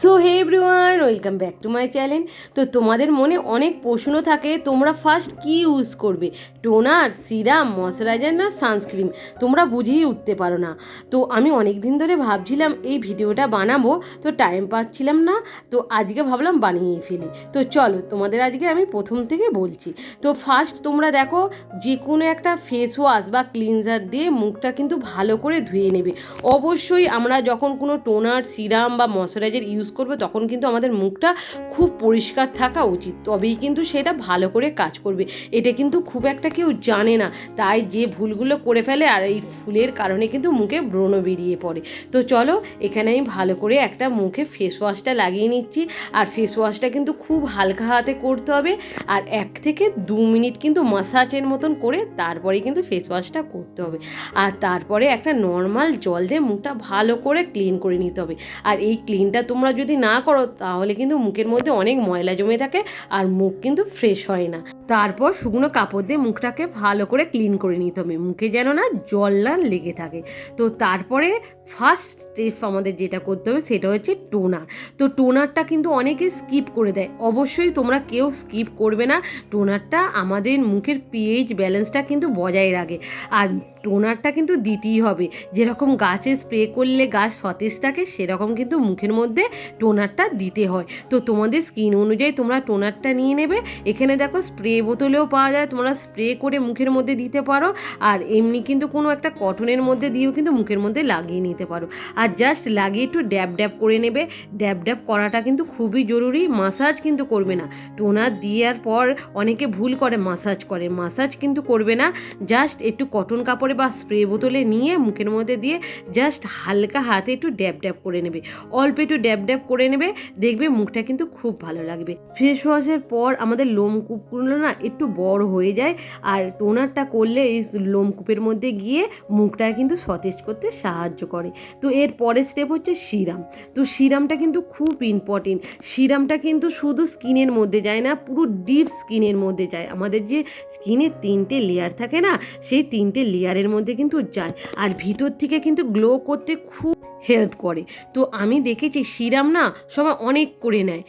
So hey everyone welcome back to my channel তো তোমাদের মনে অনেক প্রশ্ন থাকে, তোমরা ফার্স্ট কি ইউজ করবে? টোনার সিরাম ময়শ্চারাইজার না সানস্ক্রিন তোমরা বুঝেই উঠতে পারো না। তো আমি অনেক দিন ধরে ভাবছিলাম এই ভিডিওটা বানাবো, তো টাইম পাচ্ছিলাম না, তো আজকে ভাবলাম বানিয়ে ফেলি। তো চলো, তোমাদের আজকে আমি প্রথম থেকে বলছি। তো ফার্স্ট তোমরা দেখো যে কোনো একটা ফেস ওয়াশ বা ক্লিনজার দিয়ে মুখটা কিন্তু ভালো করে ধুয়ে নেবে। অবশ্যই আমরা যখন কোনো টোনার সিরাম বা ময়শ্চারাইজার ইউজ করব, তখন কিন্তু আমাদের মুখটা খুব পরিষ্কার থাকা উচিত। তবেই কিন্তু সেটা ভালো করে কাজ করবে। এটা কিন্তু খুব একটা কেউ জানে না। তাই যে ভুলগুলো করে ফেলে আর এই ফুলের কারণে কিন্তু মুখে ব্রণ বেরিয়ে পড়ে। তো চলো, এখানে আমি ভালো করে একটা মুখে ফেস ওয়াশটা লাগিয়ে নিচ্ছি। আর ফেস ওয়াশটা কিন্তু খুব হালকা হাতে করতে হবে। আর এক থেকে দু মিনিট কিন্তু মাসাজের মতন করে তারপরে কিন্তু ফেস ওয়াশটা করতে হবে। আর তারপরে একটা নর্মাল জল দিয়ে মুখটা ভালো করে ক্লিন করে নিতে হবে। আর এই ক্লিনটা তোমরা যদি না করো, তাহলে কিন্তু মুখের মধ্যে অনেক ময়লা জমে থাকে আর মুখ কিন্তু ফ্রেশ হয় না। তারপর শুকনো কাপড় দিয়ে মুখটাকে ভালো করে ক্লিন করে নিতে হবে। মুখে যেন না জল না লেগে থাকে। তো তারপরে ফার্স্ট স্টেপ আমাদের যেটা করতে হবে সেটা হচ্ছে টোনার তো টোনারটা কিন্তু অনেকে স্কিপ করে দেয়। অবশ্যই তোমরা কেউ স্কিপ করবে না। টোনারটা আমাদের মুখের পিএইচ ব্যালেন্সটা কিন্তু বজায় রাখে। আর টোনারটা কিন্তু দিতেই হবে। যেরকম গাছে স্প্রে করলে গাছ সতেজ থাকে, সেরকম কিন্তু মুখের মধ্যে টোনারটা দিতে হয়। তো তোমাদের স্কিন অনুযায়ী তোমরা টোনারটা নিয়ে নেবে। এখানে দেখো স্প্রে বোতলেও পাওয়া যায়, তোমরা স্প্রে করে মুখের মধ্যে দিতে পারো, আর এমনি কিন্তু কোনো একটা কটনের মধ্যে দিয়েও কিন্তু মুখের মধ্যে লাগিয়ে নিতে পারো। আর জাস্ট লাগিয়ে একটু ড্যাব ড্যাব করে নেবে। ড্যাব ড্যাব করাটা কিন্তু খুবই জরুরি মাসাজ কিন্তু করবে না। টোনার দেওয়ার পর অনেকে ভুল করে মাসাজ করে। মাসাজ কিন্তু করবে না। জাস্ট একটু কটন কাপড়ে বা স্প্রে বোতলে নিয়ে মুখের মধ্যে দিয়ে জাস্ট হালকা হাতে একটু ড্যাব ড্যাব করে নেবে। অল্প একটু ড্যাব ড্যাব করে নেবে, দেখবে মুখটা কিন্তু খুব ভালো লাগবে। ফেস ওয়াশের পর আমাদের লোমকূপগুলো না, একটু বড় হয়ে যায়। আর টোনারটা করলে এই লোমকূপের মধ্যে গিয়ে মুখটা কিন্তু সতেজ করতে সাহায্য করে। তো এর পরের স্টেপ হচ্ছে সিরাম। তো সিরামটা কিন্তু খুব ইম্পর্টেন্ট সিরামটা কিন্তু শুধু স্কিনের মধ্যে যায় না, পুরো ডিপ স্কিনের মধ্যে যায়। আমাদের যে স্কিনের তিনটে লেয়ার থাকে না, সেই তিনটে লেয়ারের মধ্যে কিন্তু যায়। আর ভিতর থেকে কিন্তু গ্লো করতে খুব হেল্প করে। তো আমি দেখেছি সিরাম না সবাই অনেক করে নেয়।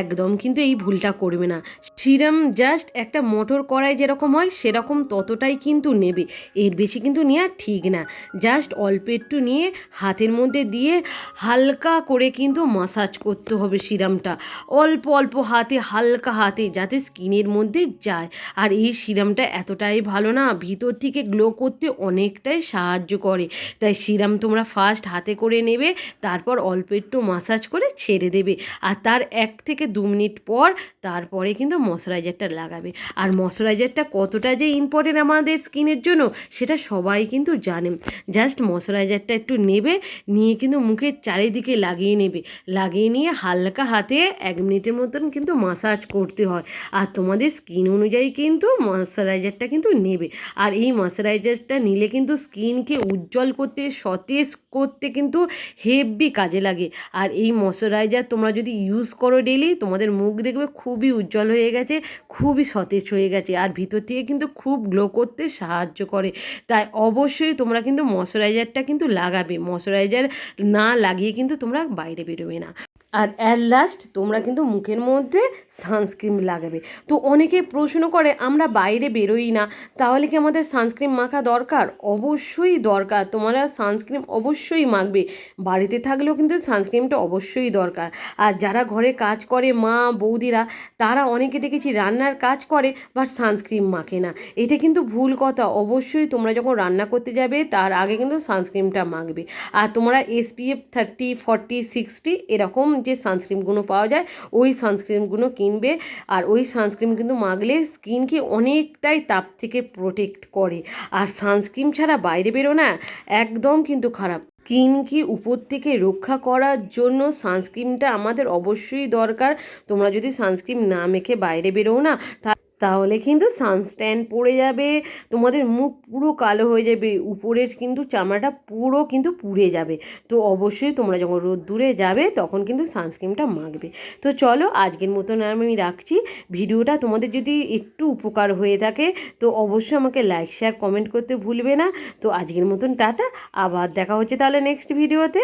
একদম, কিন্তু এই ভুলটা করবে না। সিরাম জাস্ট একটা মোটর কড়াই যেরকম হয়, সেরকম ততটাই কিন্তু নেবে। এর বেশি কিন্তু নেওয়া ঠিক না। জাস্ট অল্প একটু নিয়ে হাতের মধ্যে দিয়ে হালকা করে কিন্তু মাসাজ করতে হবে সিরামটা অল্প অল্প হাতে, হালকা হাতে, যাতে স্কিনের মধ্যে যায়। আর এই সিরামটা এতটাই ভালো না, ভিতর থেকে গ্লো করতে অনেকটাই সাহায্য করে। তাই সিরাম তোমরা ফার্স্ট হাতে করে নেবে, তারপর অল্প একটু মাসাজ করে ছেড়ে দেবে। আর তার এক থেকে দু মিনিট পর তারপরে কিন্তু ময়শ্চারাইজারটা লাগাবে। আর ময়শ্চারাইজারটা কতটা যে ইম্পর্টেন্ট আমাদের স্কিনের জন্য, সেটা সবাই কিন্তু জানে। জাস্ট ময়শ্চারাইজারটা একটু নেবে, নিয়ে কিন্তু মুখের চারিদিকে লাগিয়ে নেবে। লাগিয়ে নিয়ে হালকা হাতে এক মিনিটের মতন কিন্তু মাসাজ করতে হয়। আর তোমাদের স্কিন অনুযায়ী কিন্তু ময়শ্চারাইজারটা কিন্তু নেবে। আর এই ময়শ্চারাইজারটা নিলে কিন্তু স্কিনকে উজ্জ্বল করতে, সতেজ করতে কিন্তু হেভি কাজে লাগে। আর এই ময়শ্চারাইজার তোমরা যদি ইউজ করো ডেলি তোমাদের মুখ দেখবে খুবই উজ্জ্বল হয়ে গেছে, খুবই সতেজ হয়ে গেছে আর ভিতর থেকে কিন্তু খুব গ্লো করতে সাহায্য করে। তাই অবশ্যই তোমরা কিন্তু ময়শ্চারাইজারটা কিন্তু লাগাবে। ময়শ্চারাইজার না লাগিয়ে কিন্তু তোমরা বাইরে বেরোবে না। আর অ্যাট লাস্ট তোমরা কিন্তু মুখের মধ্যে সানস্ক্রিন লাগাবে। তো অনেকে প্রশ্ন করে আমরা বাইরে বেরোই না তাহলে কি আমাদের সানস্ক্রিন মাখা দরকার? অবশ্যই দরকার। তোমরা সানস্ক্রিন অবশ্যই মাখবে। বাড়িতে থাকলেও কিন্তু সানস্ক্রিনটা অবশ্যই দরকার। আর যারা ঘরে কাজ করে মা বৌদিরা তারা অনেকে দেখেছি রান্নার কাজ করে বাট সানস্ক্রিন মাখে না। এটা কিন্তু ভুল কথা। অবশ্যই তোমরা যখন রান্না করতে যাবে তার আগে কিন্তু সানস্ক্রিনটা মাখবে। আর তোমরা এসপিএফ থার্টি ফর্টি সিক্সটি এরকম যে সানস্ক্রিমগুলো পাওয়া যায়, ওই সানস্ক্রিমগুলো কিনবে। আর ওই সানস্ক্রিম কিন্তু মাগলে স্কিনকে অনেকটাই তাপ থেকে প্রোটেক্ট করে। আর সানস্ক্রিম ছাড়া বাইরে বেরো না, একদম কিন্তু খারাপ। স্কিনকে উপর থেকে রক্ষা করার জন্য সানস্ক্রিমটা আমাদের অবশ্যই দরকার। তোমরা যদি সানস্ক্রিম না মেখে বাইরে বেরোও না, তা তাহলে কিন্তু সানস্ট্যান্ড পড়ে যাবে, তোমাদের মুখ পুরো কালো হয়ে যাবে, উপরের কিন্তু চামড়াটা পুরো কিন্তু পুড়ে যাবে। তো অবশ্যই তোমরা যখন রোদ দূরে যাবে, তখন কিন্তু সানস্ক্রিনটা মাখবে। তো চলো আজকের মতন আমি রাখছি। ভিডিওটা তোমাদের যদি একটু উপকার হয়ে থাকে, তো অবশ্যই আমাকে লাইক শেয়ার কমেন্ট করতে ভুলবে না। তো আজকের মতন টাটা, আবার দেখা হচ্ছে তাহলে নেক্সট ভিডিওতে